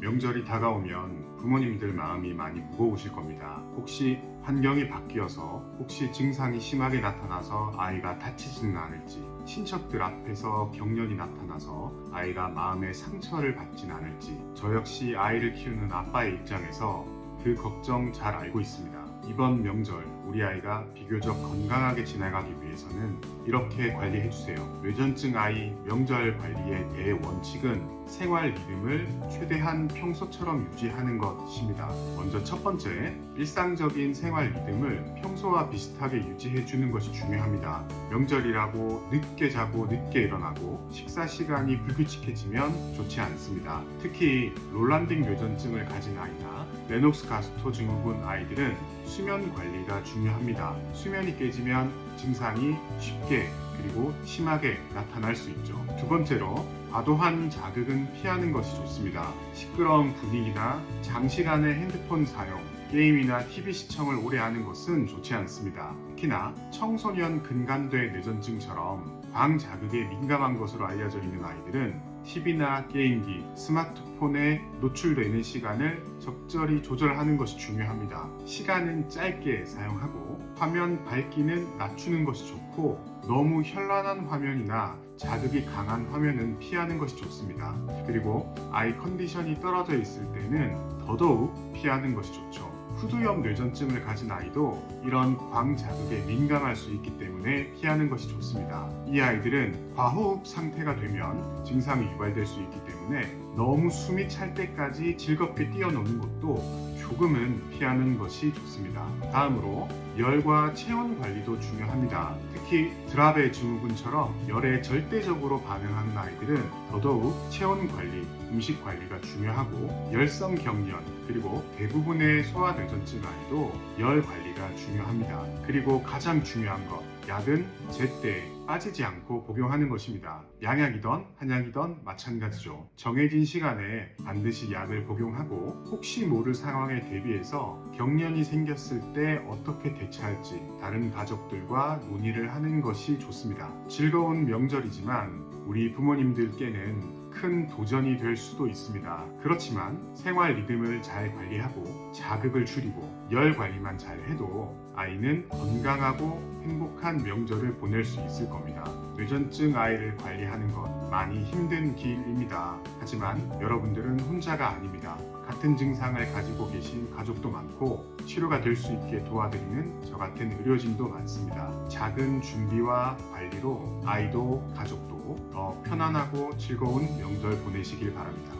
명절이 다가오면 부모님들 마음이 많이 무거우실 겁니다. 혹시 환경이 바뀌어서 혹시 증상이 심하게 나타나서 아이가 다치지는 않을지 친척들 앞에서 경련이 나타나서 아이가 마음의 상처를 받진 않을지 저 역시 아이를 키우는 아빠의 입장에서 그 걱정 잘 알고 있습니다. 이번 명절 우리 아이가 비교적 건강하게 지나가기 위해서는 이렇게 관리해 주세요. 뇌전증 아이 명절 관리의 대원칙은 생활 리듬을 최대한 평소처럼 유지하는 것입니다. 먼저 첫 번째, 일상적인 생활 리듬을 평소와 비슷하게 유지해 주는 것이 중요합니다. 명절이라고 늦게 자고 늦게 일어나고 식사 시간이 불규칙해지면 좋지 않습니다. 특히 롤란딩 뇌전증을 가진 아이나 레녹스 가스토 증후군 아이들은 수면 관리가 중요합니다. 수면이 깨지면 증상이 쉽게 그리고 심하게 나타날 수 있죠. 두 번째로 과도한 자극은 피하는 것이 좋습니다. 시끄러운 분위기나 장시간의 핸드폰 사용, 게임이나 TV 시청을 오래 하는 것은 좋지 않습니다. 특히나 청소년 근간대 뇌전증처럼 광 자극에 민감한 것으로 알려져 있는 아이들은 TV나 게임기, 스마트폰에 노출되는 시간을 적절히 조절하는 것이 중요합니다. 시간은 짧게 사용하고 화면 밝기는 낮추는 것이 좋고 너무 현란한 화면이나 자극이 강한 화면은 피하는 것이 좋습니다. 그리고 아이 컨디션이 떨어져 있을 때는 더더욱 피하는 것이 좋죠. 후두염 뇌전증을 가진 아이도 이런 광 자극에 민감할 수 있기 때문에 피하는 것이 좋습니다. 이 아이들은 과호흡 상태가 되면 증상이 유발될 수 있기 때문에 너무 숨이 찰 때까지 즐겁게 뛰어노는 것도 조금은 피하는 것이 좋습니다. 다음으로 열과 체온 관리도 중요합니다. 특히 드라베 증후군처럼 열에 절대적으로 반응하는 아이들은 더더욱 체온 관리, 음식 관리가 중요하고 열성 경련 그리고 대부분의 소아뇌전증 아이도 열 관리가 중요합니다. 그리고 가장 중요한 것 약은 제때 빠지지 않고 복용하는 것입니다. 양약이던 한약이던 마찬가지죠. 정해진 시간에 반드시 약을 복용하고 혹시 모를 상황에 대비해서 경련이 생겼을 때 어떻게 대처할지 다른 가족들과 논의를 하는 것이 좋습니다. 즐거운 명절이지만 우리 부모님들께는 큰 도전이 될 수도 있습니다. 그렇지만 생활 리듬을 잘 관리하고 자극을 줄이고 열 관리만 잘 해도 아이는 건강하고 행복한 명절을 보낼 수 있을 겁니다. 뇌전증 아이를 관리하는 건 많이 힘든 길입니다. 하지만 여러분들은 혼자가 아닙니다. 같은 증상을 가지고 계신 가족도 많고 치료가 될 수 있게 도와드리는 저 같은 의료진도 많습니다. 작은 준비와 관리로 아이도 가족도 더 편안하고 즐거운 명절 보내시길 바랍니다.